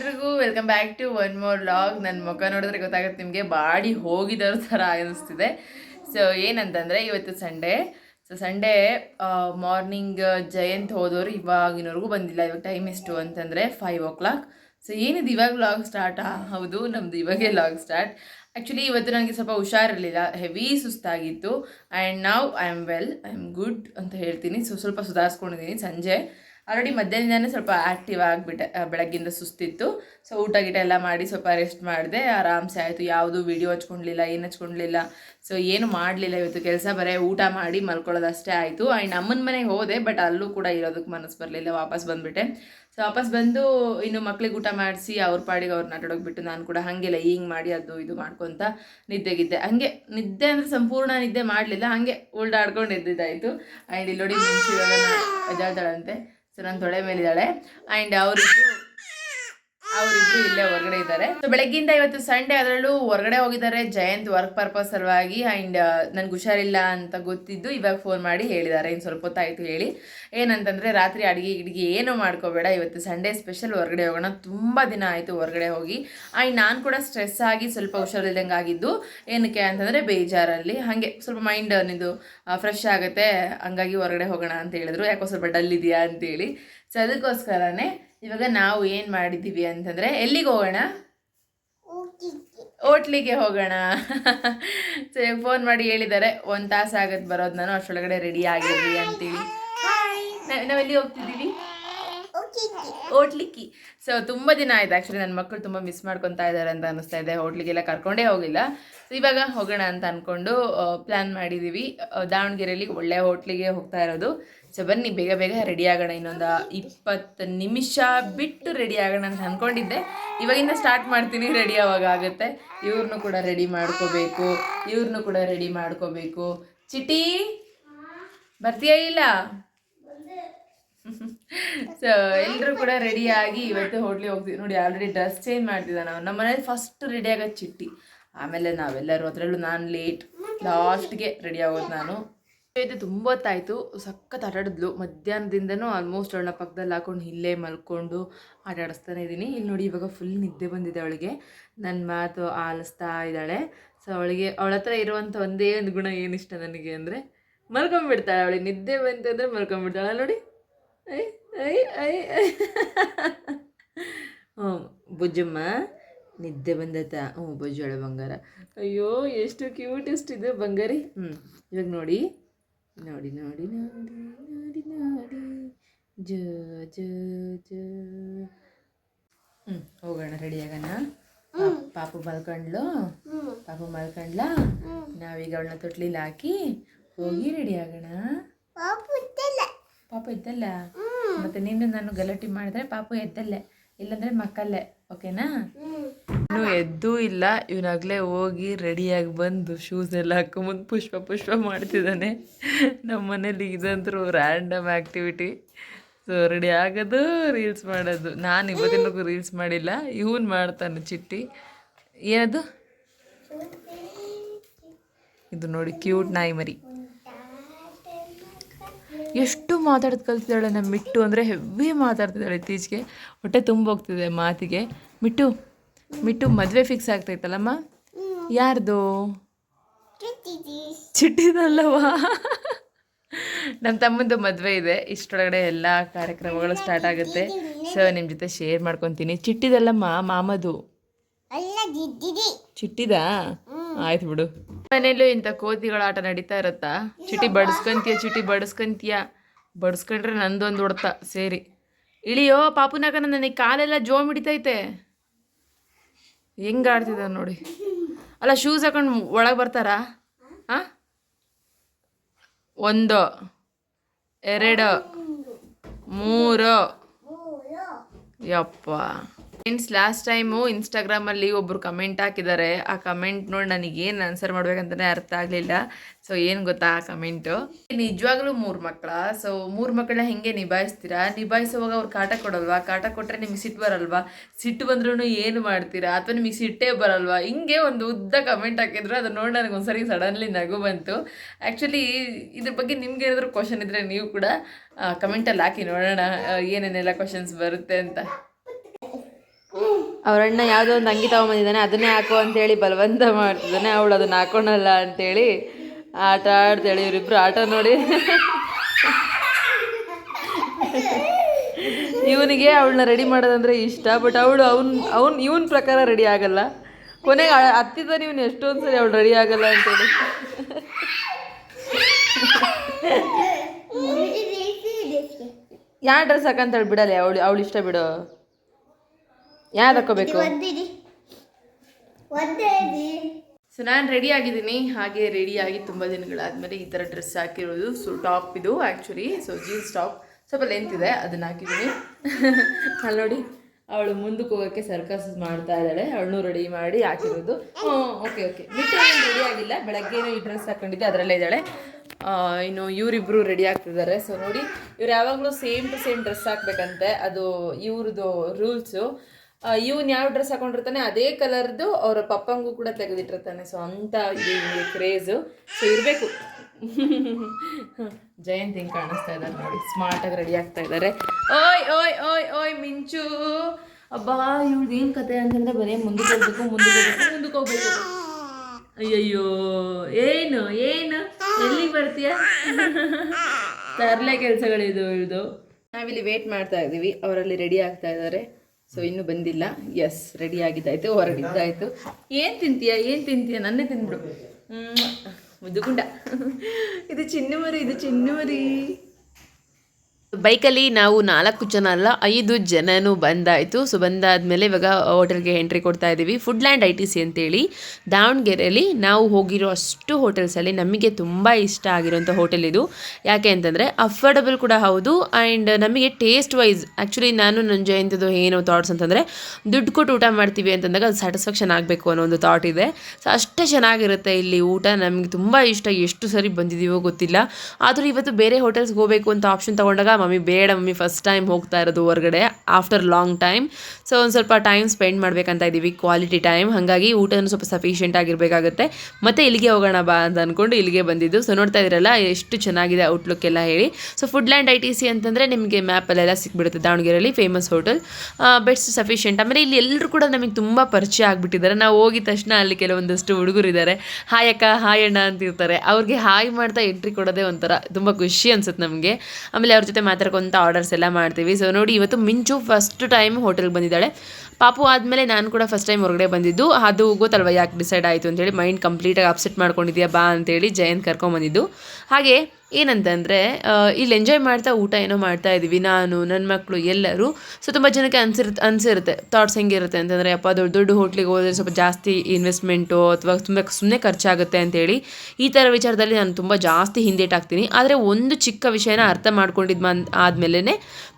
ಎಲ್ರಿಗೂ welcome back to one more log ನನ್ನ ಮುಖ ನೋಡಿದ್ರೆ ಗೊತ್ತಾಗುತ್ತೆ, ನಿಮಗೆ ಬಾಡಿ ಹೋಗಿದವ್ರ ಥರ ಅನಿಸ್ತಿದೆ. ಸೊ ಏನಂತಂದರೆ ಇವತ್ತು Sunday so Sunday morning Jayant ಹೋದವರು ಇವಾಗಿನವರೆಗೂ ಬಂದಿಲ್ಲ. ಇವಾಗ ಟೈಮ್ ಎಷ್ಟು ಅಂತಂದರೆ ಫೈವ್ ಓ ಕ್ಲಾಕ್ ಸೊ ಏನಿದು ಇವಾಗ ಲಾಗ್ ಸ್ಟಾರ್ಟಾ ಹೌದು ನಮ್ಮದು ಇವಾಗೆ ಲಾಗ್ ಸ್ಟಾರ್ಟ್ ಆ್ಯಕ್ಚುಲಿ ಇವತ್ತು ನನಗೆ ಸ್ವಲ್ಪ ಹುಷಾರಿರಲಿಲ್ಲ. ಹೆವಿ ಸುಸ್ತಾಗಿತ್ತು. ಆ್ಯಂಡ್ ನಾವು I am well I am good ಅಂತ ಹೇಳ್ತೀನಿ. ಸೊ ಸ್ವಲ್ಪ ಸುಧಾರಿಸ್ಕೊಂಡಿದ್ದೀನಿ ಸಂಜೆ. ಆಲ್ರೆಡಿ ಮಧ್ಯಾಹ್ನದಿಂದನೇ ಸ್ವಲ್ಪ ಆ್ಯಕ್ಟಿವ್ ಆಗಿಬಿಟ್ಟೆ ಬೆಳಗ್ಗಿಂದ ಸುಸ್ತಿತ್ತು. ಸೊ ಊಟ ಗೀಟ ಎಲ್ಲ ಮಾಡಿ ಸ್ವಲ್ಪ ರೆಸ್ಟ್ ಮಾಡಿದೆ. ಆರಾಮ್ಸೆ ಆಯಿತು. ಯಾವುದು ವೀಡಿಯೋ ಹಚ್ಕೊಳ್ಲಿಲ್ಲ ಏನು ಹಚ್ಕೊಳ್ಲಿಲ್ಲ ಸೊ ಏನು ಮಾಡಲಿಲ್ಲ ಇವತ್ತು. ಕೆಲಸ ಬರೀ ಊಟ ಮಾಡಿ ಮಲ್ಕೊಳ್ಳೋದಷ್ಟೇ ಆಯಿತು. ಆ್ಯಂಡ್ ಅಮ್ಮನ ಮನೆಗೆ ಹೋದೆ ಬಟ್ ಅಲ್ಲೂ ಕೂಡ ಇರೋದಕ್ಕೆ ಮನಸ್ಸು ಬರಲಿಲ್ಲ. ವಾಪಸ್ ಬಂದುಬಿಟ್ಟೆ. ಸೊ ವಾಪಸ್ ಬಂದು ಇನ್ನು ಮಕ್ಳಿಗೆ ಊಟ ಮಾಡಿಸಿ, ಅವ್ರ ಪಾಡಿಗೆ ಅವ್ರನ್ನ ಬಿಟ್ಟು ನಾನು ಕೂಡ ಹಾಗೆಲ್ಲ ಹಿಂಗೆ ಮಾಡಿ ಅದು ಇದು ಮಾಡ್ಕೊತ ನಿದ್ದೆಗಿದ್ದೆ ಹಂಗೆ ನಿದ್ದೆ ಅಂದರೆ ಸಂಪೂರ್ಣ ನಿದ್ದೆ ಮಾಡಲಿಲ್ಲ. ಹಾಗೆ ಉಲ್ಟಾಡ್ಕೊಂಡು ಇದ್ದಿದ್ದಾಯಿತು ಆ್ಯಂಡ್ ಇಲ್ಲಿ ನೋಡಿ, ಮುಂಚೆ ಇವಾಗ ಸೊ ನನ್ನ ತೊಡೆ ಮೇಲಿದ್ದಾಳೆ. ಆ್ಯಂಡ್ ಅವರಿದ್ದು ಅವರಿಬ್ರು ಇಲ್ಲೇ ಹೊರಗಡೆ ಇದ್ದಾರೆ. ಸೊ ಬೆಳಗ್ಗಿಂದ ಇವತ್ತು ಸಂಡೇ ಅದರಲ್ಲೂ ಹೊರಗಡೆ ಹೋಗಿದ್ದಾರೆ. ಜಯಂತ್ ವರ್ಕ್ ಪರ್ಪಸ್ ಸಲುವಾಗಿ ಅಂಡ್ ನನ್ಗೆ ಹುಷಾರಿಲ್ಲ ಅಂತ ಗೊತ್ತಿದ್ದು ಇವಾಗ ಫೋನ್ ಮಾಡಿ ಹೇಳಿದ್ದಾರೆ. ಇನ್ನು ಸ್ವಲ್ಪ ಹೊತ್ತಾಯ್ತು ಹೇಳಿ. ಏನಂತಂದ್ರೆ ರಾತ್ರಿ ಅಡುಗೆ ಗಿಡಿಗೆ ಏನು ಮಾಡ್ಕೋಬೇಡ. ಇವತ್ತು ಸಂಡೇ ಸ್ಪೆಷಲ್ ಹೊರಗಡೆ ಹೋಗೋಣ. ತುಂಬ ದಿನ ಆಯಿತು ಹೊರಗಡೆ ಹೋಗಿ. ಆ್ಯಂಡ್ ನಾನು ಕೂಡ ಸ್ಟ್ರೆಸ್ ಆಗಿ ಸ್ವಲ್ಪ ಹುಷಾರಿಲ್ದಂಗೆ ಆಗಿದ್ದು ಏನಕ್ಕೆ ಅಂತಂದರೆ ಬೇಜಾರಲ್ಲಿ. ಹಾಗೆ ಸ್ವಲ್ಪ ಮೈಂಡ್ ನಿಂದು ಫ್ರೆಶ್ ಆಗುತ್ತೆ. ಹಂಗಾಗಿ ಹೊರಗಡೆ ಹೋಗೋಣ ಅಂತ ಹೇಳಿದ್ರು. ಯಾಕೋ ಸ್ವಲ್ಪ ಡಲ್ ಇದೆಯಾ ಅಂತೇಳಿ. ಸೊ ಅದಕ್ಕೋಸ್ಕರನೇ ಇವಾಗ ನಾವು ಏನು ಮಾಡಿದ್ದೀವಿ ಅಂತಂದರೆ ಎಲ್ಲಿಗೆ ಹೋಗೋಣ? ಹೋಟ್ಲಿಗೆ ಹೋಗೋಣ. ಸೊ ಫೋನ್ ಮಾಡಿ ಹೇಳಿದ್ದಾರೆ. ಒಂದು ತಾಸು ಆಗತ್ತೆ ಬರೋದು ನಾನು ಅಷ್ಟರೊಳಗಡೆ ರೆಡಿ ಆಗಿರ್ರಿ ಅಂತೇಳಿ. ನಾವ್- ನಾವೆಲ್ಲಿ ಹೋಗ್ತಿದ್ದೀವಿ? ಹೋಟ್ಲಿಕ್ಕಿ. ಸೊ ತುಂಬ ದಿನ ಆಯ್ತು. ಆ್ಯಕ್ಚುಲಿ ನನ್ನ ಮಕ್ಕಳು ತುಂಬ ಮಿಸ್ ಮಾಡ್ಕೊತಾ ಇದ್ದಾರೆ ಅಂತ ಅನಿಸ್ತಾ ಇದೆ. ಹೋಟ್ಲಿಗೆಲ್ಲ ಕರ್ಕೊಂಡೇ ಹೋಗಿಲ್ಲ. ಸೊ ಇವಾಗ ಹೋಗೋಣ ಅಂತ ಅಂದ್ಕೊಂಡು ಪ್ಲ್ಯಾನ್ ಮಾಡಿದ್ದೀವಿ. ದಾವಣಗೆರೆಯಲ್ಲಿ ಒಳ್ಳೆ ಹೋಟ್ಲಿಗೆ ಹೋಗ್ತಾ ಇರೋದು. ಸೊ ಬನ್ನಿ, ಬೇಗ ಬೇಗ ರೆಡಿ ಆಗೋಣ. ಇನ್ನೊಂದು ಇಪ್ಪತ್ತು ನಿಮಿಷ ಬಿಟ್ಟು ರೆಡಿ ಆಗೋಣ ಅಂತ ಅಂದ್ಕೊಂಡಿದ್ದೆ ಇವಾಗಿಂದ ಸ್ಟಾರ್ಟ್ ಮಾಡ್ತೀನಿ. ರೆಡಿ ಆವಾಗ ಆಗುತ್ತೆ. ಇವ್ರನ್ನೂ ಕೂಡ ರೆಡಿ ಮಾಡ್ಕೋಬೇಕು. ಇವ್ರನ್ನೂ ಕೂಡ ರೆಡಿ ಮಾಡ್ಕೋಬೇಕು. ಚಿಟಿ, ಬರ್ತೀಯಾ ಇಲ್ಲ? ಸೊ ಎಲ್ಲರೂ ಕೂಡ ರೆಡಿಯಾಗಿ ಇವತ್ತು ಹೋಟ್ಲಿಗೆ ಹೋಗ್ತೀವಿ. ನೋಡಿ ಆಲ್ರೆಡಿ ಡ್ರೆಸ್ ಚೇಂಜ್ ಮಾಡ್ತಿದ್ದಾನೆ ನಾವು ನಮ್ಮ ಮನೇಲಿ ಫಸ್ಟ್ ರೆಡಿ ಚಿಟ್ಟಿ. ಆಮೇಲೆ ನಾವೆಲ್ಲರೂ ಅದರಲ್ಲೂ ನಾನು ಲೇಟ್ ಲಾಸ್ಟ್ಗೆ ರೆಡಿ ಆಗೋದು ನಾನು. ಇವತ್ತು ತುಂಬ ಹೊತ್ತಾಯಿತು ಸಖತ್ ಆಟಾಡಿದ್ಲು. ಮಧ್ಯಾಹ್ನದಿಂದನೂ ಆಲ್ಮೋಸ್ಟ್ ಅವಳನ್ನ ಪಕ್ಕದಲ್ಲಿ ಹಾಕೊಂಡು ಇಲ್ಲೇ ಮಲ್ಕೊಂಡು ಆಟಾಡಿಸ್ತಾನೆ ಇದ್ದೀನಿ. ಇಲ್ಲಿ ನೋಡಿ ಇವಾಗ ಫುಲ್ ನಿದ್ದೆ ಬಂದಿದೆ ಅವಳಿಗೆ. ನನ್ನ ಮಾತು ಆಲಿಸ್ತಾ ಇದ್ದಾಳೆ. ಸೊ ಅವಳಿಗೆ ಅವಳ ಹತ್ರ ಇರುವಂಥ ಒಂದೇ ಒಂದು ಗುಣ ಏನಿಷ್ಟ ನನಗೆ ಅಂದರೆ ಮಲ್ಕೊಂಬಿಡ್ತಾಳೆ ಅವಳಿಗೆ ನಿದ್ದೆ ಬಂತೆ ಅಂದರೆ ಮಲ್ಕೊಂಬಿಡ್ತಾಳೆ ನೋಡಿ. ಐ ಐ ಐ ಹ್ಞೂ ಬುಜ್ಜಮ್ಮ, ನಿದ್ದೆ ಬಂದತ. ಹ್ಞೂ ಬುಜ್ಜಳ ಬಂಗಾರ. ಅಯ್ಯೋ, ಎಷ್ಟು ಕ್ಯೂಟೆಸ್ಟ್ ಇದೆ ಬಂಗಾರಿ. ಹ್ಞೂ ಇವಾಗ ನೋಡಿ. ನೋಡಿ ನೋಡಿ ನೋಡಿ ನೋಡಿ ನೋಡಿ ಜ ಜ ಜ ಹ್ಞೂ ಹೋಗೋಣ ರೆಡಿ ಆಗೋಣ? ಪಾಪ್- ಪಾಪು ಮಲ್ಕೊಂಡ್ಲು? ಪಾಪು ಮಲ್ಕೊಂಡ್ಲಾ? ನಾವೀಗ ಅವಳನ್ನ ತೊಟ್ಲಿಲಿ ಹಾಕಿ ಹೋಗಿ ರೆಡಿ ಆಗೋಣ. ಪಾಪ ಎದ್ದಲ್ಲ. ಮತ್ತೆ ನೀನು ನಾನು ಗಲಾಟೆ ಮಾಡಿದ್ರೆ ಪಾಪು ಎದ್ದಲ್ಲೇ ಇಲ್ಲಾಂದ್ರೆ ಮಕ್ಕಲ್ಲೇ ಓಕೆನಾ ಇನ್ನು ಎದ್ದೂ ಇಲ್ಲ. ಇವನಾಗಲೇ ಹೋಗಿ ರೆಡಿಯಾಗಿ ಬಂದು ಶೂಸ್ ಎಲ್ಲ ಹಾಕೊಂಬಂದು ಪುಷ್ಪ ಪುಷ್ಪ ಮಾಡ್ತಿದ್ದಾನೆ. ನಮ್ಮ ಮನೇಲಿ ಇದಂತರೂ ರ್ಯಾಂಡಮ್ ಆ್ಯಕ್ಟಿವಿಟಿ ಸೊ ರೆಡಿ ಆಗೋದು ರೀಲ್ಸ್ ಮಾಡೋದು. ನಾನು ಇವತ್ತಿನವರೆಗೂ ರೀಲ್ಸ್ ಮಾಡಿಲ್ಲ. ಇವನು ಮಾಡ್ತಾನೆ ಚಿಟ್ಟಿ. ಏನದು? ಇದು ನೋಡಿ ಕ್ಯೂಟ್ ನಾಯಿ ಮರಿ. ಎಷ್ಟು ಮಾತಾಡೋದು ಕಲ್ತಿದ್ದಾಳೆ ನಮ್ಮ ಮಿಟ್ಟು. ಅಂದರೆ ಹೆವಿ ಮಾತಾಡ್ತಿದ್ದಾಳೆ ಇತ್ತೀಚೆಗೆ. ಹೊಟ್ಟೆ ತುಂಬ ಹೋಗ್ತಿದೆ ಮಾತಿಗೆ. ಮಿಟ್ಟು ಮಿಟ್ಟು ಮದುವೆ ಫಿಕ್ಸ್ ಆಗ್ತೈತಲ್ಲಮ್ಮ? ಯಾರ್ದು? ಚಿಟ್ಟಿದಲ್ಲವಾ? ನಮ್ಮ ತಮ್ಮಂದು ಮದುವೆ ಇದೆ. ಇಷ್ಟೊಳಗಡೆ ಎಲ್ಲ ಕಾರ್ಯಕ್ರಮಗಳು ಸ್ಟಾರ್ಟ್ ಆಗುತ್ತೆ. ಸೊ ನಿಮ್ಮ ಜೊತೆ ಶೇರ್ ಮಾಡ್ಕೊತೀನಿ. ಚಿಟ್ಟಿದಲ್ಲಮ್ಮ ಮಾಮದು. ಚಿಟ್ಟಿದಾ? ಆಯ್ತು ಬಿಡು. ಮನೇಲೂ ಇಂಥ ಕೋತಿಗಳ ಆಟ ನಡೀತಾ ಇರತ್ತಾ? ಚಿಟಿ ಬಡಿಸ್ಕೊಂತೀಯ ಚಿಟಿ ಬಡಿಸ್ಕೊಂತೀಯ? ಬಡಿಸ್ಕೊಂಡ್ರೆ ನಂದೊಂದು ಹೊಡ್ತ. ಸೇರಿ. ಇಳಿಯೋ ಪಾಪುನಾಗ ನನಗೆ ಕಾಲೆಲ್ಲ ಜೋಮ್ ಹಿಡಿತೈತೆ. ಹೆಂಗೆ ಆಡ್ತಿದ್ದ ನೋಡಿ. ಅಲ್ಲ ಶೂಸ್ ಹಾಕೊಂಡು ಒಳಗೆ ಬರ್ತಾರಾ? ಹಾಂ? ಒಂದು ಎರಡು ಮೂರು. ಯಪ್ಪ. ಫ್ರೆಂಡ್ಸ್ ಲಾಸ್ಟ್ ಟೈಮು ಇನ್ಸ್ಟಾಗ್ರಾಮಲ್ಲಿ ಒಬ್ಬರು ಕಮೆಂಟ್ ಹಾಕಿದ್ದಾರೆ, ಆ ಕಮೆಂಟ್ ನೋಡಿ ಏನು ಆನ್ಸರ್ ಮಾಡ್ಬೇಕಂತಲೇ ಅರ್ಥ ಆಗಲಿಲ್ಲ. ಸೊ ಏನು ಗೊತ್ತಾ ಆ ಕಮೆಂಟು ನಿಜವಾಗ್ಲೂ ಮೂರು ಮಕ್ಕಳ ಸೊ ಮೂರು ಮಕ್ಕಳನ್ನ ಹೆಂಗೆ ನಿಭಾಯಿಸ್ತೀರಾ? ನಿಭಾಯಿಸುವಾಗ ಅವ್ರು ಕಾಟ ಕೊಡಲ್ವಾ? ಕಾಟ ಕೊಟ್ಟರೆ ನಿಮಗೆ ಸಿಟ್ಟು ಬರಲ್ವಾ? ಸಿಟ್ಟು ಬಂದ್ರೂ ಏನು ಮಾಡ್ತೀರಾ? ಅಥವಾ ನಿಮಗೆ ಸಿಟ್ಟೇ ಬರಲ್ವಾ? ಹಿಂಗೆ ಒಂದು ಉದ್ದ ಕಮೆಂಟ್ ಹಾಕಿದ್ರು, ಅದು ನೋಡಿ ನನಗೆ ಒಂದ್ಸರಿ ಸಡನ್ಲಿ ನಗು ಬಂತು. ಆ್ಯಕ್ಚುಲಿ ಇದ್ರ ಬಗ್ಗೆ ನಿಮ್ಗೆ ಏನಾದರೂ ಕ್ವಶನ್ ಇದ್ದರೆ ನೀವು ಕೂಡ ಕಮೆಂಟಲ್ಲಿ ಹಾಕಿ ನೋಡೋಣ ಏನೇನೆಲ್ಲ ಕ್ವಶನ್ಸ್ ಬರುತ್ತೆ ಅಂತ. ಅವರಣ್ಣ ಯಾವುದೋ ಒಂದು ಅಂಗಿ ತಗೊಂಬಂದಿದ್ದಾನೆ ಅದನ್ನೇ ಹಾಕು ಅಂತೇಳಿ ಬಲವಂತ ಮಾಡ್ತಿದ್ದಾನೆ ಅವಳು ಅದನ್ನ ಹಾಕೊಳಲ್ಲ ಅಂತೇಳಿ ಆಟ ಆಡ್ತಾಳೆ ಇವರಿಬ್ರು ಆಟ ನೋಡಿ. ಇವನಿಗೆ ಅವಳನ್ನ ರೆಡಿ ಮಾಡೋದಂದ್ರೆ ಇಷ್ಟ ಬಟ್ ಅವಳು ಅವ್ನು ಅವ್ನು ಇವನ್ ಪ್ರಕಾರ ರೆಡಿ ಆಗಲ್ಲ. ಕೊನೆಗೆ ಹತ್ತಿದ್ದಾನೆ ಇವನು ಎಷ್ಟೊಂದು ಸರಿ ಅವಳು ರೆಡಿ ಆಗಲ್ಲ ಅಂತೇಳಿ. ಯಾವ ಡ್ರೆಸ್ ಹೇಳಿ ಬಿಡಲ್ಲ ಅವಳು ಅವಳು ಇಷ್ಟ ಬಿಡು. ಯಾವ್ದು ಹಾಕೋಬೇಕು ಸೊ ನಾನು ರೆಡಿ ಆಗಿದ್ದೀನಿ. ಹಾಗೆ ರೆಡಿಯಾಗಿ ತುಂಬ ದಿನಗಳಾದಮೇಲೆ ಈ ಥರ ಡ್ರೆಸ್ ಹಾಕಿರೋದು. ಸೊ ಟಾಪ್ ಇದು ಆ್ಯಕ್ಚುಲಿ ಸೊ ಜೀನ್ಸ್ ಟಾಪ್ ಸ್ವಲ್ಪ ಲೆಂತ್ ಇದೆ. ಅದನ್ನು ಹಾಕಿದ್ದೀನಿ. ಅಲ್ಲಿ ನೋಡಿ ಅವಳು ಮುಂದಕ್ಕೆ ಹೋಗೋಕ್ಕೆ ಸರ್ಕಸ್ ಮಾಡ್ತಾ ಇದ್ದಾಳೆ. ಅವಳನ್ನೂ ರೆಡಿ ಮಾಡಿ ಹಾಕಿರೋದು. ಹ್ಞೂ ಓಕೆ ಓಕೆ ಬಿಟ್ಟು ರೆಡಿ ಆಗಿಲ್ಲ. ಬೆಳಗ್ಗೆನೂ ಈ ಡ್ರೆಸ್ ಹಾಕೊಂಡಿದ್ದೆ. ಅದರಲ್ಲೇ ಇದ್ದಾಳೆ. ಇನ್ನು ಇವರಿಬ್ಬರು ರೆಡಿ ಆಗ್ತಿದ್ದಾರೆ. ಸೊ ನೋಡಿ ಇವ್ರು ಯಾವಾಗಲೂ ಸೇಮ್ ಟು ಸೇಮ್ ಡ್ರೆಸ್ ಹಾಕ್ಬೇಕಂತೆ. ಅದು ಇವ್ರದ್ದು ರೂಲ್ಸು ಇವನ್ ಯಾವ ಡ್ರೆಸ್ ಹಾಕೊಂಡಿರ್ತಾನೆ, ಅದೇ ಕಲರ್ದು ಅವರ ಪಪ್ಪಂಗೂ ಕೂಡ ತೆಗೆದಿಟ್ಟಿರ್ತಾನೆ. ಸೊ ಅಂತ ಕ್ರೇಜು ಸೊ ಇರಬೇಕು. ಜಯಂತ್ ಹಿಂಗೆ ಕಾಣಿಸ್ತಾ ಇದ್ದಾರೆ ನೋಡಿ. ಸ್ಮಾರ್ಟಾಗಿ ರೆಡಿ ಆಗ್ತಾ ಇದ್ದಾರೆ ಓಯ್ ಓಯ್ ಓಯ್ ಓಯ್, ಮಿಂಚು. ಅಬ್ಬಾ ಇವ್ರದ್ದು ಏನು ಕತೆ ಅಂತಂದ್ರೆ ಬರೀ ಮುಂದಕ್ಕೆ ಹೋಗ್ಬೇಕು ಮುಂದಕ್ಕೆ ಹೋಗ್ಬೇಕು ಮುಂದಕ್ಕೆ ಹೋಗ್ಬೇಕು. ಅಯ್ಯಯ್ಯೋ, ಏನು ಏನು? ಎಲ್ಲಿಗೆ ಬರ್ತೀಯ? ತರಲೆ ಕೆಲಸಗಳಿದು ಇಳ್ದು ನಾವಿಲ್ಲಿ ವೇಟ್ ಮಾಡ್ತಾ ಇದ್ದೀವಿ ಅವರಲ್ಲಿ ರೆಡಿ ಆಗ್ತಾ ಇದ್ದಾರೆ ಸೊ ಇನ್ನೂ ಬಂದಿಲ್ಲ. ಎಸ್ ರೆಡಿ ಆಗಿದ್ದಾಯ್ತು ಹೊರಡಿದ್ದಾಯ್ತು ಏನು ತಿಂತೀಯ ಏನು ತಿಂತೀಯ? ನನ್ನೇ ತಿಂದ್ಬಿಡು. ಮುದ್ದುಗುಂಡ. ಇದು ಚಿನ್ನು ಮರಿ ಇದು ಚಿನ್ನು ಮರಿ ಬೈಕಲ್ಲಿ ನಾವು ನಾಲ್ಕು ಜನ ಅಲ್ಲ, ಐದು ಜನನೂ ಬಂದಾಯಿತು. ಸೊ ಬಂದಾದಮೇಲೆ ಇವಾಗ ಹೋಟೆಲ್ಗೆ ಎಂಟ್ರಿ ಕೊಡ್ತಾ ಇದ್ದೀವಿ. Food land I T C ಅಂತೇಳಿ. ದಾವಣಗೆರೆಯಲ್ಲಿ ನಾವು ಹೋಗಿರೋ ಅಷ್ಟು ಹೋಟೆಲ್ಸಲ್ಲಿ ನಮಗೆ ತುಂಬ ಇಷ್ಟ ಆಗಿರೋಂಥ ಹೋಟೆಲ್ ಇದು. ಯಾಕೆ ಅಂತಂದರೆ ಅಫೋರ್ಡಬಲ್ ಕೂಡ ಹೌದು ಆ್ಯಂಡ್ ನಮಗೆ ಟೇಸ್ಟ್ ವೈಸ್ ಆ್ಯಕ್ಚುಲಿ ನಾನು ನನ್ನ ಜಯಂತಿದು ಏನು ಥಾಟ್ಸ್ ಅಂತಂದರೆ ದುಡ್ಡು ಕೊಟ್ಟು ಊಟ ಮಾಡ್ತೀವಿ ಅಂತಂದಾಗ ಅದು ಸ್ಯಾಟಿಸ್ಫ್ಯಾಕ್ಷನ್ ಆಗಬೇಕು ಅನ್ನೋ ಒಂದು ಥಾಟ್ ಇದೆ. ಸೊ ಅಷ್ಟೇ ಚೆನ್ನಾಗಿರುತ್ತೆ ಇಲ್ಲಿ ಊಟ. ನಮಗೆ ತುಂಬ ಇಷ್ಟ. ಎಷ್ಟು ಸರಿ ಬಂದಿದ್ದೀವೋ ಗೊತ್ತಿಲ್ಲ. ಆದರೂ ಇವತ್ತು ಬೇರೆ ಹೋಟೆಲ್ಸ್ಗೆ ಹೋಗಬೇಕು ಅಂತ ಆಪ್ಷನ್ ತೊಗೊಂಡಾಗ ಮಮ್ಮಿ, ಬೇಡ ಮಮ್ಮಿ ಫಸ್ಟ್ ಟೈಮ್ ಹೋಗ್ತಾ ಇರೋದು ಹೊರಗಡೆ ಆಫ್ಟರ್ ಲಾಂಗ್ ಟೈಮ್ ಸೊ ಒಂದು ಸ್ವಲ್ಪ ಟೈಮ್ ಸ್ಪೆಂಡ್ ಮಾಡ್ಬೇಕಂತ ಇದ್ದೀವಿ ಕ್ವಾಲಿಟಿ ಟೈಮ್ ಹಾಗಾಗಿ ಊಟನೂ ಸ್ವಲ್ಪ ಸಫಿಷಿಯೆಂಟ್ ಆಗಿರಬೇಕಾಗುತ್ತೆ. ಮತ್ತೆ ಇಲ್ಲಿಗೆ ಹೋಗೋಣ ಬಾ ಅಂತ ಅಂದ್ಕೊಂಡು ಇಲ್ಲಿಗೆ ಬಂದಿದ್ದು. ಸೊ ನೋಡ್ತಾ ಇದ್ದೀರಲ್ಲ, ಎಷ್ಟು ಚೆನ್ನಾಗಿದೆ ಔಟ್ಲುಕ್ ಎಲ್ಲ ಹೇಳಿ. So food land I T C ಅಂತಂದರೆ ನಿಮಗೆ ಮ್ಯಾಪಲ್ಲೆಲ್ಲ ಸಿಕ್ಬಿಡುತ್ತೆ. ದಾವಣಗೆರೆಯಲ್ಲಿ ಫೇಮಸ್ ಹೋಟೆಲ್ ಬೆಸ್ಟ್ ಸಫಿಷಿಯೆಂಟ್ ಆಮೇಲೆ ಇಲ್ಲಿ ಎಲ್ಲರೂ ಕೂಡ ನಮಗೆ ತುಂಬ ಪರಿಚಯ ಆಗಿಬಿಟ್ಟಿದ್ದಾರೆ. ನಾವು ಹೋಗಿದ ತಕ್ಷಣ ಅಲ್ಲಿ ಕೆಲವೊಂದಷ್ಟು ಹುಡುಗರಿದ್ದಾರೆ ಹಾಯ್ ಅಕ್ಕ ಹಾಯ್ ಅಣ್ಣ ಅಂತಿರ್ತಾರೆ. ಅವ್ರಿಗೆ ಹಾಯ್ ಮಾಡ್ತಾ ಎಂಟ್ರಿ ಕೊಡೋದೇ ಒಂಥರ ತುಂಬ ಖುಷಿ ಅನ್ಸುತ್ತೆ ನಮಗೆ. ಆಮೇಲೆ ಅವ್ರ ಜೊತೆ ಮಾತಾಡ್ಕೊತ ಆರ್ಡರ್ಸ್ ಎಲ್ಲ ಮಾಡ್ತೀವಿ. ಸೊ ನೋಡಿ, ಇವತ್ತು ಮಿಂಚು ಫಸ್ಟ್ ಟೈಮ್ ಹೋಟೆಲ್ಗೆ ಬಂದಿದ್ದಾಳೆ. ಪಾಪು ಆದಮೇಲೆ ನಾನು ಕೂಡ ಫಸ್ಟ್ ಟೈಮ್ ಹೊರಗಡೆ ಬಂದಿದ್ದು. ಅದು ಗೊತ್ತಲ್ವ ಯಾಕೆ ಡಿಸೈಡ್ ಆಯಿತು ಅಂತೇಳಿ ಮೈಂಡ್ ಕಂಪ್ಲೀಟಾಗಿ ಅಪ್ಸೆಟ್ ಮಾಡ್ಕೊಂಡಿದ್ಯಾ ಬಾ ಅಂತೇಳಿ ಜಯಂತ್ ಕರ್ಕೊಂಬಂದಿದ್ದು. ಹಾಗೆ ಏನಂತಂದರೆ ಇಲ್ಲಿ ಎಂಜಾಯ್ ಮಾಡ್ತಾ ಊಟ ಏನೋ ಮಾಡ್ತಾ ಇದ್ದೀವಿ ನಾನು ನನ್ನ ಮಕ್ಕಳು ಎಲ್ಲರೂ. ಸೊ ತುಂಬ ಜನಕ್ಕೆ ಅನ್ಸಿರುತ್ತೆ ಅನ್ಸಿರುತ್ತೆ ಥಾಟ್ಸ್ ಹೆಂಗಿರುತ್ತೆ ಅಂತಂದರೆ ಅಪ್ಪ ದೊಡ್ಡ ದೊಡ್ಡ ಹೋಟ್ಲಿಗೆ ಹೋದರೆ ಸ್ವಲ್ಪ ಜಾಸ್ತಿ ಇನ್ವೆಸ್ಟ್ಮೆಂಟು ಅಥವಾ ತುಂಬ ಸುಮ್ಮನೆ ಖರ್ಚಾಗುತ್ತೆ ಅಂತೇಳಿ. ಈ ಥರ ವಿಚಾರದಲ್ಲಿ ನಾನು ತುಂಬ ಜಾಸ್ತಿ ಹಿಂದೇಟಾಗ್ತೀನಿ ಆದರೆ ಒಂದು ಚಿಕ್ಕ ವಿಷಯನ ಅರ್ಥ ಮಾಡ್ಕೊಂಡಿದ್ದು ಮನ್ ಆದಮೇಲೆ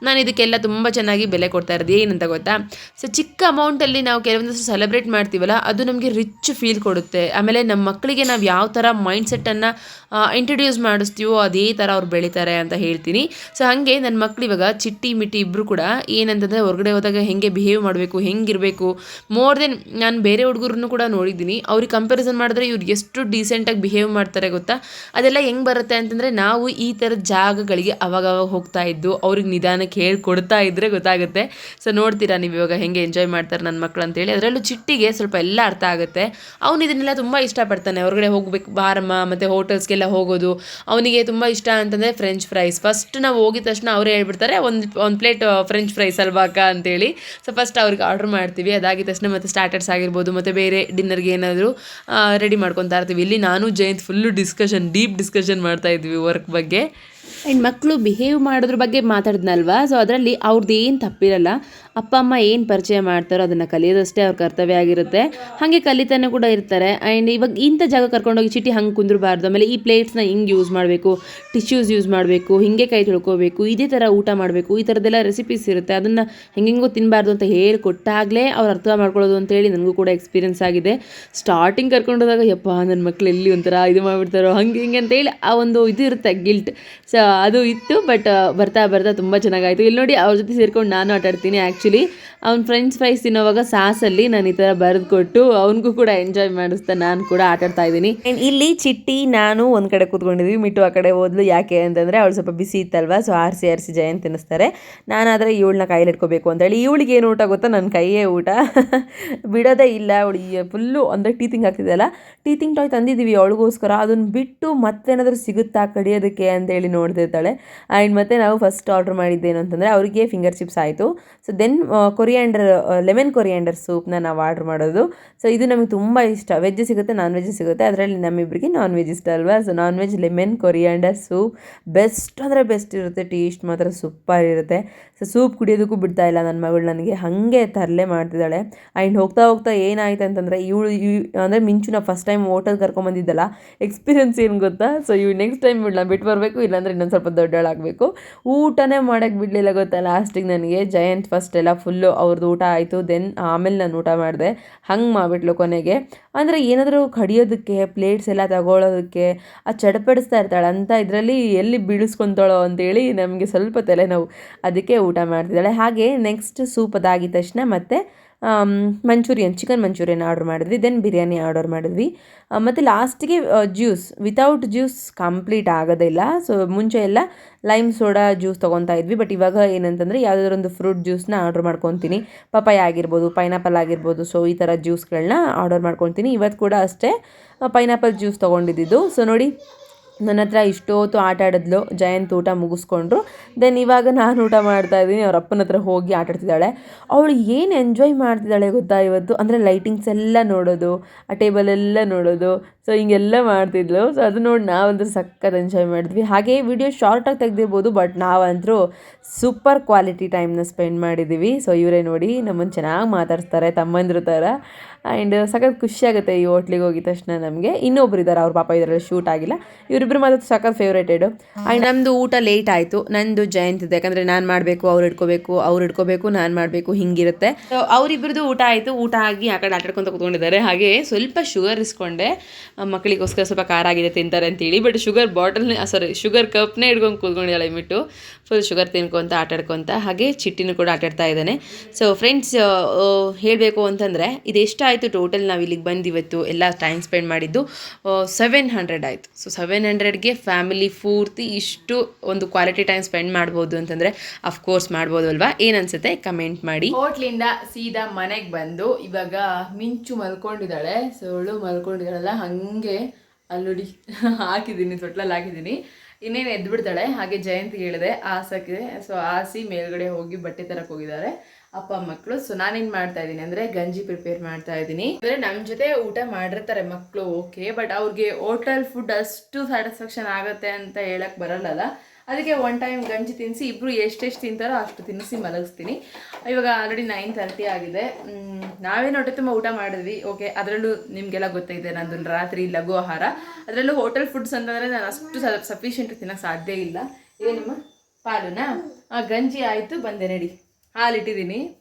ನಾನು ಇದಕ್ಕೆಲ್ಲ ತುಂಬ ಚೆನ್ನಾಗಿ ಬೆಲೆ ಕೊಡ್ತಾ ಇರೋದು. ಏನಂತ ಗೊತ್ತಾ? ಸೊ ಚಿಕ್ಕ ಅಮೌಂಟಲ್ಲಿ ನಾವು ಕೆಲವೊಂದಷ್ಟು ಸೆಲೆಬ್ರೇಟ್ ಮಾಡ್ತೀವಲ್ಲ, ಅದು ನಮಗೆ ರಿಚ್ ಫೀಲ್ ಕೊಡುತ್ತೆ. ಆಮೇಲೆ ನಮ್ಮ ಮಕ್ಕಳಿಗೆ ನಾವು ಯಾವ ಥರ ಮೈಂಡ್ ಸೆಟ್ಟನ್ನು ಇಂಟ್ರಡ್ಯೂಸ್ ಮಾಡಿಸ್ತೀವೋ ಅದೇ ಥರ ಅವ್ರು ಬೆಳೀತಾರೆ ಅಂತ ಹೇಳ್ತೀನಿ. ಸೊ ಹಾಗೆ ನನ್ನ ಮಕ್ಳು ಇವಾಗ ಚಿಟ್ಟಿ, ಮಿಟ್ಟಿ ಇಬ್ಬರು ಕೂಡ ಏನಂತಂದರೆ ಹೊರಗಡೆ ಹೋದಾಗ ಹೆಂಗೆ ಬಿಹೇವ್ ಮಾಡಬೇಕು, ಹೆಂಗಿರಬೇಕು. ಮೋರ್ ದೆನ್ ನಾನು ಬೇರೆ ಹುಡುಗರನ್ನು ಕೂಡ ನೋಡಿದ್ದೀನಿ. ಅವ್ರಿಗೆ ಕಂಪ್ಯಾರಿಸನ್ ಮಾಡಿದ್ರೆ ಇವ್ರು ಎಷ್ಟು ಡೀಸೆಂಟಾಗಿ ಬಿಹೇವ್ ಮಾಡ್ತಾರೆ ಗೊತ್ತಾ? ಅದೆಲ್ಲ ಹೆಂಗೆ ಬರುತ್ತೆ ಅಂತಂದರೆ ನಾವು ಈ ಥರ ಜಾಗಗಳಿಗೆ ಅವಾಗವಾಗ ಹೋಗ್ತಾ ಇದ್ದು ಅವ್ರಿಗೆ ನಿಧಾನಕ್ಕೆ ಹೇಳ್ಕೊಡ್ತಾ ಇದ್ದರೆ ಗೊತ್ತಾಗುತ್ತೆ. ಸೊ ನೋಡ್ತೀರಾ ನೀವು ಇವಾಗ ಹೆಂಗೆ ಎಂಜಾಯ್ ಮಾಡ್ತಾರೆ ನನ್ನ ಮಕ್ಕಳು ಅಂತೇಳಿ ಅದರಲ್ಲೂ ಚಿಟ್ಟಿಗೆ ಸ್ವಲ್ಪ ಎಲ್ಲ ಅರ್ಥ ಆಗುತ್ತೆ. ಅವನು ಇದನ್ನೆಲ್ಲ ತುಂಬ ಇಷ್ಟಪಡ್ತಾನೆ. ಹೊರಗಡೆ ಹೋಗ್ಬೇಕು, ಬಾರಮ್ಮ, ಮತ್ತು ಹೋಟೆಲ್ಸ್ಗೆಲ್ಲ ಹೋಗೋದು. ಅವನಿಗೆ ತುಂಬ ಇಷ್ಟ ಅಂತಂದರೆ ಫ್ರೆಂಚ್ ಫ್ರೈಸ್ ಫಸ್ಟ್ ನಾವು ಹೋಗಿದ ತಕ್ಷಣ ಅವರೇ ಹೇಳ್ಬಿಡ್ತಾರೆ, ಒಂದು ಒಂದು ಪ್ಲೇಟ್ ಫ್ರೆಂಚ್ ಫ್ರೈಸ್ ಅಲ್ವಾ ಅಕ್ಕ? ಅಂತೇಳಿ. ಸೊ ಫಸ್ಟ್ ಅವ್ರಿಗೆ ಆರ್ಡ್ರ್ ಮಾಡ್ತೀವಿ. ಅದಾಗಿದ ತಕ್ಷಣ ಮತ್ತು ಸ್ಟಾರ್ಟರ್ಸ್ ಆಗಿರ್ಬೋದು, ಮತ್ತು ಬೇರೆ ಡಿನ್ನರ್ಗೆ ಏನಾದರೂ ರೆಡಿ ಮಾಡ್ಕೊತಾ ಇರ್ತೀವಿ. ಇಲ್ಲಿ ನಾನು, Jayant full discussion deep discussion ಮಾಡ್ತಾ ಇದ್ವಿ ವರ್ಕ್ ಬಗ್ಗೆ. ಆ್ಯಂಡ್ ಮಕ್ಕಳು ಬಿಹೇವ್ ಮಾಡೋದ್ರ ಬಗ್ಗೆ ಮಾತಾಡಿದ್ನಲ್ವಾ? ಸೊ ಅದರಲ್ಲಿ ಅವ್ರದ್ದು ಏನು ತಪ್ಪಿರಲ್ಲ. ಅಪ್ಪ, ಅಮ್ಮ ಏನು ಪರಿಚಯ ಮಾಡ್ತಾರೋ ಅದನ್ನು ಕಲಿಯೋದಷ್ಟೇ ಅವ್ರ ಕರ್ತವ್ಯ ಆಗಿರುತ್ತೆ. ಹಾಗೆ ಕಲಿತಾನೆ ಕೂಡ ಇರ್ತಾರೆ. ಆ್ಯಂಡ್ ಇವಾಗ ಇಂಥ ಜಾಗ ಕರ್ಕೊಂಡೋಗಿ ಚೀಟಿ ಹಂಗೆ ಕುಂದ್ರಬಾರ್ದು. ಆಮೇಲೆ ಈ ಪ್ಲೇಟ್ಸ್ನ ಹಿಂಗೆ ಯೂಸ್ ಮಾಡಬೇಕು. ಟಿಶ್ಯೂಸ್ ಯೂಸ್ ಮಾಡಬೇಕು. ಹಿಂಗೆ ಕೈ ತೊಳ್ಕೋಬೇಕು. ಇದೇ ಥರ ಊಟ ಮಾಡಬೇಕು. ಈ ಥರದ್ದೆಲ್ಲ ರೆಸಿಪೀಸ್ ಇರುತ್ತೆ. ಅದನ್ನು ಹೆಂಗೆಂಗೋ ತಿನ್ನಬಾರ್ದು ಅಂತ ಹೇಳಿಕೊಟ್ಟಾಗಲೇ ಅವ್ರು ಅರ್ಥ ಮಾಡ್ಕೊಳ್ಳೋದು ಅಂತೇಳಿ ನನಗೂ ಕೂಡ ಎಕ್ಸ್ಪೀರಿಯನ್ಸ್ ಆಗಿದೆ. ಸ್ಟಾರ್ಟಿಂಗ್ ಕರ್ಕೊಂಡೋದಾಗ, ಯಪ್ಪ ನನ್ನ ಮಕ್ಳು ಎಲ್ಲಿ ಒಂಥರ ಇದು ಮಾಡಿಬಿಡ್ತಾರೋ, ಹಂಗೆ ಹಿಂಗೆ ಅಂತೇಳಿ ಆ ಒಂದು ಇದು ಇರುತ್ತೆ ಗಿಲ್ಟ್ ಸೊ ಅದು ಇತ್ತು ಬಟ್ ಬರ್ತಾ ಬರ್ತಾ ತುಂಬ ಚೆನ್ನಾಗಾಯಿತು. ಇಲ್ಲಿ ನೋಡಿ ಅವ್ರ ಜೊತೆ ಸೇರ್ಕೊಂಡು ನಾನು ಆಟಾಡ್ತೀನಿ ಆ್ಯಕ್ಚುಲಿ ಅವ್ನು ಫ್ರೆಂಡ್ಸ್ ಫ್ರೈಸ್ ತಿನ್ನೋವಾಗ ಸಾಸಲ್ಲಿ ನಾನು ಈ ಥರ ಬರೆದು ಕೊಟ್ಟು ಅವನಿಗೂ ಕೂಡ ಎಂಜಾಯ್ ಮಾಡಿಸ್ತಾ ನಾನು ಕೂಡ ಆಟಾಡ್ತಾ ಇದ್ದೀನಿ. ಇಲ್ಲಿ ಚಿಟ್ಟಿ, ನಾನು ಒಂದು ಕಡೆ ಕೂತ್ಕೊಂಡಿದ್ವಿ, ಮಿಟ್ಟು ಆ ಕಡೆ ಹೋದ್ಲು. ಯಾಕೆ ಅಂತಂದರೆ ಅವಳು ಸ್ವಲ್ಪ ಬಿಸಿ ಇತ್ತಲ್ವ ಸೊ ಆರಿಸಿ ಆರಿಸಿ ಜಯಂತ್ ತಿನ್ನಿಸ್ತಾರೆ. ನಾನಾದರೆ ಇವಳನ್ನ ಕೈಯಲ್ಲಿ ಇಟ್ಕೋಬೇಕು ಅಂತೇಳಿ ಇವಳಿಗೆ ಏನು ಊಟ ಗೊತ್ತಾ? ನನ್ನ ಕೈಯೇ ಊಟ. ಬಿಡೋದೇ ಇಲ್ಲ, ಅವಳು ಫುಲ್ಲು ಅಂದರೆ ಟೀತಿಂಗ್ ಆಗ್ತಿದೆಯಲ್ಲ ಟೀತಿಂಗ್ ಟಾಯ್ ತಂದಿದ್ದೀವಿ ಅವಳಿಗೋಸ್ಕರ. ಅದನ್ನು ಬಿಟ್ಟು ಮತ್ತೇನಾದರೂ ಸಿಗುತ್ತಾ ಕಡಿಯೋದಕ್ಕೆ ಅಂತೇಳಿ ನೋಡ್ತಿರ್ತಾಳೆ. ಆ್ಯಂಡ್ ಮತ್ತೆ ನಾವು ಫಸ್ಟ್ ಆರ್ಡ್ರ್ ಮಾಡಿದ್ದೇನು ಅಂತಂದರೆ ಅವರಿಗೆ ಫಿಂಗರ್ ಚಿಪ್ಸ್ ಆಯಿತು. So then coriander lemon coriander ಸೂಪ್ನ ನಾವು ಆರ್ಡ್ರ್ ಮಾಡೋದು. ಸೊ ಇದು ನಮಗೆ ತುಂಬ ಇಷ್ಟ. ವೆಜ್ ಸಿಗುತ್ತೆ ನಾನ್ ವೆಜ್ ಸಿಗುತ್ತೆ. ಅದರಲ್ಲಿ ನಮ್ಮಿಬ್ಬರಿಗೆ ನಾನ್ ವೆಜ್ ಇಷ್ಟ ಅಲ್ವಾ? So non veg lemon coriander soup best ಅಂದರೆ ಬೆಸ್ಟ್ ಇರುತ್ತೆ ಟೇಸ್ಟ್ ಮಾತ್ರ ಸೂಪರ್ ಇರುತ್ತೆ. ಸೂಪ್ ಕುಡಿಯೋದಕ್ಕೂ ಬಿಡ್ತಾ ಇಲ್ಲ ನನ್ನ ಮಗಳು ನನಗೆ. ಹಾಗೆ ತರಲೆ ಮಾಡ್ತಿದ್ದಾಳೆ. ಆ್ಯಂಡ್ ಹೋಗ್ತಾ ಹೋಗ್ತಾ ಏನಾಯ್ತು ಅಂತಂದರೆ, ಇವಳು ಅಂದರೆ ಮಿಂಚು ನಾವು ಫಸ್ಟ್ ಟೈಮ್ ಓಟಲ್ ಕರ್ಕೊಂಬಂದಿದ್ದಲ್ಲ ಎಕ್ಸ್ಪೀರಿಯನ್ಸ್ ಏನು ಗೊತ್ತಾ? ಸೊ ಇವು ನೆಕ್ಸ್ಟ್ ಟೈಮ್ ಬಿಡಲ್ಲ ಬಿಟ್ಟು ಬರಬೇಕು, ಇಲ್ಲಾಂದರೆ ಇನ್ನೊಂದು ಸ್ವಲ್ಪ ದೊಡ್ಡಳಾಗಬೇಕು. ಊಟನೇ ಮಾಡೋಕ್ಕೆ ಬಿಡಲಿಲ್ಲ ಗೊತ್ತಾ ಲಾಸ್ಟಿಗೆ ನನಗೆ. ಜಯಂತ್ ಫಸ್ಟ್ ಎಲ್ಲ ಫುಲ್ಲು ಅವ್ರದ್ದು ಊಟ ಆಯಿತು. ದೆನ್ ಆಮೇಲೆ ನಾನು ಊಟ ಮಾಡಿದೆ. ಹಂಗೆ ಮಾಡಿಬಿಟ್ಲು ಕೊನೆಗೆ. ಅಂದರೆ ಏನಾದರೂ ಕಡಿಯೋದಕ್ಕೆ ಪ್ಲೇಟ್ಸ್ ಎಲ್ಲ ತಗೊಳ್ಳೋದಕ್ಕೆ ಆ ಚಡಪಡಿಸ್ತಾ ಇರ್ತಾಳೆ. ಅಂತ ಇದರಲ್ಲಿ ಎಲ್ಲಿ ಬೀಳಿಸ್ಕೊತಾಳೋ ಅಂತೇಳಿ ನಮಗೆ ಸ್ವಲ್ಪ ತಲೆನೋವು. ಅದಕ್ಕೆ ಊಟ ಮಾಡ್ತಿದ್ದಾಳೆ. ಹಾಗೆ ನೆಕ್ಸ್ಟ್ ಸೂಪ್ ಅದಾಗಿದ ತಕ್ಷಣ ಮತ್ತೆ ಮಂಚೂರಿಯನ್ ಚಿಕನ್ ಮಂಚೂರಿಯನ್ ಆರ್ಡರ್ ಮಾಡಿದ್ವಿ. ದೆನ್ ಬಿರಿಯಾನಿ ಆರ್ಡರ್ ಮಾಡಿದ್ವಿ. ಮತ್ತು ಲಾಸ್ಟಿಗೆ ಜ್ಯೂಸ್ ವಿತೌಟ್ ಜ್ಯೂಸ್ ಕಂಪ್ಲೀಟ್ ಆಗೋದಿಲ್ಲ ಸೊ ಮುಂಚೆ ಎಲ್ಲ ಲೈಮ್ ಸೋಡಾ ಜ್ಯೂಸ್ ತೊಗೊತಾ ಇದ್ವಿ. ಬಟ್ ಇವಾಗ ಏನಂತಂದರೆ ಯಾವುದಾದ್ರು ಒಂದು ಫ್ರೂಟ್ ಜ್ಯೂಸ್ನ ಆರ್ಡರ್ ಮಾಡ್ಕೊತೀನಿ. ಪಪಾಯ ಆಗಿರ್ಬೋದು ಪೈನಾಪಲ್ ಆಗಿರ್ಬೋದು. ಸೊ ಈ ಥರ ಜ್ಯೂಸ್ಗಳನ್ನ ಆರ್ಡರ್ ಮಾಡ್ಕೊತೀನಿ. ಇವತ್ತು ಕೂಡ ಅಷ್ಟೇ ಪೈನಾಪಲ್ ಜ್ಯೂಸ್ ತೊಗೊಂಡಿದ್ದು. ಸೊ ನೋಡಿ ನನ್ನ ಹತ್ರ ಇಷ್ಟೊತ್ತು ಆಟ ಆಡಿದ್ಲು, ಜಯಂತ್ ಊಟ ಮುಗಿಸ್ಕೊಂಡ್ರು. ದೆನ್ ಇವಾಗ ನಾನು ಊಟ ಮಾಡ್ತಾ ಇದ್ದೀನಿ, ಅವ್ರ ಅಪ್ಪನ ಹತ್ರ ಹೋಗಿ ಆಟಾಡ್ತಿದ್ದಾಳೆ ಅವಳು ಏನು ಎಂಜಾಯ್ ಮಾಡ್ತಿದ್ದಾಳೆ ಗೊತ್ತಾ ಇವತ್ತು? ಅಂದರೆ ಲೈಟಿಂಗ್ಸ್ ಎಲ್ಲ ನೋಡೋದು, ಆ ಟೇಬಲ್ ಎಲ್ಲ ನೋಡೋದು ಸೊ ಹಿಂಗೆಲ್ಲ ಮಾಡ್ತಿದ್ಲು. ಸೊ ಅದು ನೋಡಿ ನಾವಂತೂ ಸಖತ್ ಎಂಜಾಯ್ ಮಾಡಿದ್ವಿ. ಹಾಗೆ ವಿಡಿಯೋ ಶಾರ್ಟಾಗಿ ತೆಗ್ದಿರ್ಬೋದು ಬಟ್ ನಾವಂತರೂ ಸೂಪರ್ ಕ್ವಾಲಿಟಿ ಟೈಮ್ನ ಸ್ಪೆಂಡ್ ಮಾಡಿದ್ದೀವಿ. ಸೊ ಇವರೇ ನೋಡಿ ನಮ್ಮನ್ನು ಚೆನ್ನಾಗಿ ಮಾತಾಡ್ಸ್ತಾರೆ, ತಮ್ಮಂದ್ರ ಥರ ಆ್ಯಂಡ್ ಸಖತ್ ಖುಷಿ ಆಗುತ್ತೆ ಈ ಹೋಟ್ಲಿಗೆ ಹೋಗಿದ ತಕ್ಷಣ ನಮಗೆ. ಇನ್ನೊಬ್ರು ಇದ್ದಾರೆ, ಅವ್ರ ಪಾಪ ಇದರಲ್ಲಿ ಶೂಟ್ ಆಗಿಲ್ಲ. ಇವರಿಬ್ಬರು ಮಾತ್ರ ಸಖತ್ ಫೇವ್ರೇಟೆಡು ಆ್ಯಂಡ್ ನಮ್ಮದು ಊಟ ಲೇಟ್ ಆಯಿತು. ನಂದು ಜಯಂತಿದೆ ಯಾಕಂದರೆ ನಾನು ಮಾಡಬೇಕು, ಅವ್ರು ಇಟ್ಕೋಬೇಕು ಅವ್ರು ಇಟ್ಕೋಬೇಕು, ನಾನು ಮಾಡಬೇಕು, ಹಿಂಗಿರುತ್ತೆ. ಸೊ ಅವರಿಬ್ಬರದು ಊಟ ಆಯಿತು. ಊಟ ಆಗಿ ಆ ಕಡೆ ಆಟಾಡ್ಕೊಂತ ಕೂತ್ಕೊಂಡಿದ್ದಾರೆ. ಹಾಗೆ ಸ್ವಲ್ಪ ಶುಗರ್ ಇಸ್ಕೊಂಡೆ. ಮಕ್ಕಳಿಗೋಸ್ಕರ ಸ್ವಲ್ಪ ಖಾರ ಆಗಿದೆ ತಿಂತಾರೆ ಅಂತೇಳಿ. ಬಟ್ ಶುಗರ್ ಬಾಟಲ್ನೇ ಸಾರಿ ಶುಗರ್ ಕಪ್ನೇ ಇಡ್ಕೊಂಡು ಕೂತ್ಕೊಂಡಿದ್ದಾಳೆ ಇಮಿಟ್ಟು ಫುಲ್ ಶುಗರ್ ತಿನ್ಕೊತ ಆಟಾಡ್ಕೊಂತ ಹಾಗೆ ಚಿಟ್ಟಿನೂ ಕೂಡ ಆಟಾಡ್ತಾ ಇದ್ದಾನೆ. ಸೊ ಫ್ರೆಂಡ್ಸ್ ಹೇಳಬೇಕು ಅಂತಂದರೆ ಇದೆಷ್ಟಾಯಿತು ಟೋಟಲ್ ನಾವು ಇಲ್ಲಿಗೆ ಬಂದು ಇವತ್ತು ಎಲ್ಲ ಟೈಮ್ ಸ್ಪೆಂಡ್ ಮಾಡಿದ್ದು? ಸೆವೆನ್ ಹಂಡ್ರೆಡ್ ಆಯಿತು. ಸೊ ಸೆವೆನ್ ಹಂಡ್ರೆಡ್ಗೆ ಫ್ಯಾಮಿಲಿ ಪೂರ್ತಿ ಇಷ್ಟು ಒಂದು ಕ್ವಾಲಿಟಿ ಟೈಮ್ ಸ್ಪೆಂಡ್ ಮಾಡ್ಬೋದು ಅಂತಂದರೆ ಅಫ್ಕೋರ್ಸ್ ಮಾಡ್ಬೋದು ಅಲ್ವಾ? ಏನನ್ಸುತ್ತೆ ಕಮೆಂಟ್ ಮಾಡಿ. ಹೋಟ್ಲಿಂದ ಸೀದಾ ಮನೆಗೆ ಬಂದು ಇವಾಗ ಮಿಂಚು ಮಲ್ಕೊಂಡಿದ್ದಾಳೆ. ಸೊಳ್ಳು ಮಲ್ಕೊಂಡಿದ್ದಾಳಲ್ಲ, ಹಾಗೆ ಅಲ್ಲೋಡಿ, ಹಾಕಿದ್ದೀನಿ, ತೊಟ್ಲಲ್ಲಿ ಹಾಕಿದ್ದೀನಿ. ಇನ್ನೇನು ಎದ್ದು ಬಿಡ್ತಾಳೆ? ಹಾಗೆ ಜಯಂತಿ ಹೇಳಿದೆ ಆಸಕ್ಕೆ ಸೊ ಆಸಿ ಮೇಲ್ಗಡೆ ಹೋಗಿ ಬಟ್ಟೆ ತರಕ್ಕೆ ಹೋಗಿದ್ದಾರೆ. ಅಪ್ಪ ಮಕ್ಕಳು ಸೊ ನಾನೇನು ಮಾಡ್ತಾ ಇದ್ದೀನಿ ಅಂದರೆ ಗಂಜಿ ಪ್ರಿಪೇರ್ ಮಾಡ್ತಾ ಇದ್ದೀನಿ. ಅಂದರೆ ನಮ್ಮ ಜೊತೆ ಊಟ ಮಾಡಿರ್ತಾರೆ ಮಕ್ಕಳು ಓಕೆ ಬಟ್ ಅವ್ರಿಗೆ ಹೋಟೆಲ್ ಫುಡ್ ಅಷ್ಟು ಸ್ಯಾಟಿಸ್ಫ್ಯಾಕ್ಷನ್ ಆಗುತ್ತೆ ಅಂತ ಹೇಳಕ್ ಬರಲ್ಲಲ್ಲ. ಅದಕ್ಕೆ ಒನ್ ಟೈಮ್ ಗಂಜಿ ತಿನ್ನಿಸಿ ಇಬ್ಬರು ಎಷ್ಟೆಷ್ಟು ತಿಂತಾರೋ ಅಷ್ಟು ತಿನ್ನಿಸಿ ಮಲಗಿಸ್ತೀನಿ. ಇವಾಗ ಆಲ್ರೆಡಿ ನೈನ್ ತರ್ಟಿ ಆಗಿದೆ. ನಾವೇನು ಹೊಟ್ಟೆ ತುಂಬ ಊಟ ಮಾಡಿದ್ವಿ. ಓಕೆ ಅದರಲ್ಲೂ ನಿಮಗೆಲ್ಲ ಗೊತ್ತಿದೆ ನಂದು ರಾತ್ರಿ ಲಘು ಆಹಾರ. ಅದರಲ್ಲೂ ಹೋಟೆಲ್ ಫುಡ್ಸ್ ಅಂತಂದರೆ ನಾನು ಅಷ್ಟು ಸಫಿಷಿಯೆಂಟ್ ತಿನ್ನೋಕ್ಕೆ ಸಾಧ್ಯ ಇಲ್ಲ. ಏನಮ್ಮ? ಪಾಲುನಾ? ಆ, ಗಂಜಿ ಆಯಿತು, ಬಂದೆ, ನಡಿ. ಹಾಲು ಇಟ್ಟಿದ್ದೀನಿ.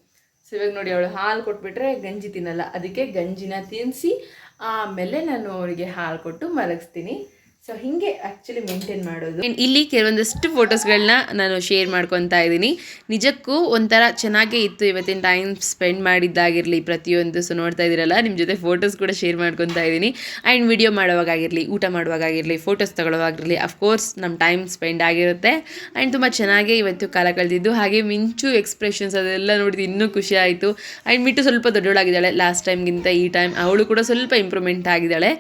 ಸೊ ಇವಾಗ ನೋಡಿ ಅವಳು ಹಾಲು ಕೊಟ್ಬಿಟ್ರೆ ಗಂಜಿ ತಿನ್ನಲ್ಲ. ಅದಕ್ಕೆ ಗಂಜಿನ ತಿನ್ನಿಸಿ ಆಮೇಲೆ ನಾನು ಅವಳಿಗೆ ಹಾಲು ಕೊಟ್ಟು ಮಲಗಿಸ್ತೀನಿ. ಸೊ ಹಿಂಗೆ ಆ್ಯಕ್ಚುಲಿ ಮೇಂಟೈನ್ ಮಾಡೋದು. ಇಲ್ಲಿ ಕೆಲವೊಂದಷ್ಟು ಫೋಟೋಸ್ಗಳನ್ನ ನಾನು ಶೇರ್ ಮಾಡ್ಕೊತಾ ಇದ್ದೀನಿ. ನಿಜಕ್ಕೂ ಒಂಥರ ಚೆನ್ನಾಗೇ ಇತ್ತು ಇವತ್ತಿನ ಟೈಮ್ ಸ್ಪೆಂಡ್ ಮಾಡಿದ್ದಾಗಿರಲಿ, ಪ್ರತಿಯೊಂದು. ಸೊ ನೋಡ್ತಾ ಇದ್ದೀರಲ್ಲ ನಿಮ್ಮ ಜೊತೆ ಫೋಟೋಸ್ ಕೂಡ ಶೇರ್ ಮಾಡ್ಕೊತಾ ಇದ್ದೀನಿ. ಆ್ಯಂಡ್ ವಿಡಿಯೋ ಮಾಡುವಾಗಾಗಿರಲಿ, ಊಟ ಮಾಡುವಾಗಾಗಿರಲಿ ಫೋಟೋಸ್ ತಗೊಳ್ಳುವಾಗಿರಲಿ ಅಫ್ಕೋರ್ಸ್ ನಮ್ಮ ಟೈಮ್ ಸ್ಪೆಂಡ್ ಆಗಿರುತ್ತೆ. ಆ್ಯಂಡ್ ತುಂಬ ಚೆನ್ನಾಗೇ ಇವತ್ತು ಕಾಲ ಕಳೆದಿದ್ದು. ಹಾಗೆ ಮಿಂಚು ಎಕ್ಸ್ಪ್ರೆಷನ್ಸ್ ಅದೆಲ್ಲ ನೋಡಿದ್ದು ಇನ್ನೂ ಖುಷಿ ಆಯಿತು. ಆ್ಯಂಡ್ ಮಿಟ್ಟು ಸ್ವಲ್ಪ ದೊಡ್ಡವಳಾಗಿದ್ದಾಳೆ. ಲಾಸ್ಟ್ ಟೈಮ್ಗಿಂತ ಈ ಟೈಮ್ ಅವಳು ಕೂಡ ಸ್ವಲ್ಪ ಇಂಪ್ರೂವ್ಮೆಂಟ್ ಆಗಿದ್ದಾಳೆ.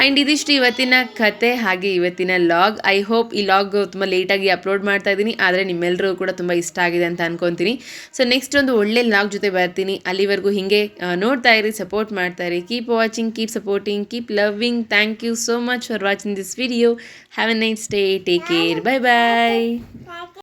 ಆ್ಯಂಡ್ ಇದಿಷ್ಟು ಇವತ್ತಿನ ಕತೆ. ಹಾಗೆ ಇವತ್ತಿನ ಲಾಗ್. ಐ ಹೋಪ್ ಈ ಲಾಗ್ ತುಂಬ ಲೇಟಾಗಿ ಅಪ್ಲೋಡ್ ಮಾಡ್ತಾ ಇದ್ದೀನಿ. ಆದರೆ ನಿಮ್ಮೆಲ್ಲರೂ ಕೂಡ ತುಂಬ ಇಷ್ಟ ಆಗಿದೆ ಅಂತ ಅನ್ಕೊತೀನಿ. ಸೊ ನೆಕ್ಸ್ಟ್ ಒಂದು ಒಳ್ಳೆ ಲಾಗ್ ಜೊತೆ ಬರ್ತೀನಿ. ಅಲ್ಲಿವರೆಗೂ ಹಿಂಗೆ ನೋಡ್ತಾ ಇರಿ ಸಪೋರ್ಟ್ ಮಾಡ್ತಾ ಇರಿ. Keep watching keep supporting keep loving thank you so much for watching this video have a night stay take care bye bye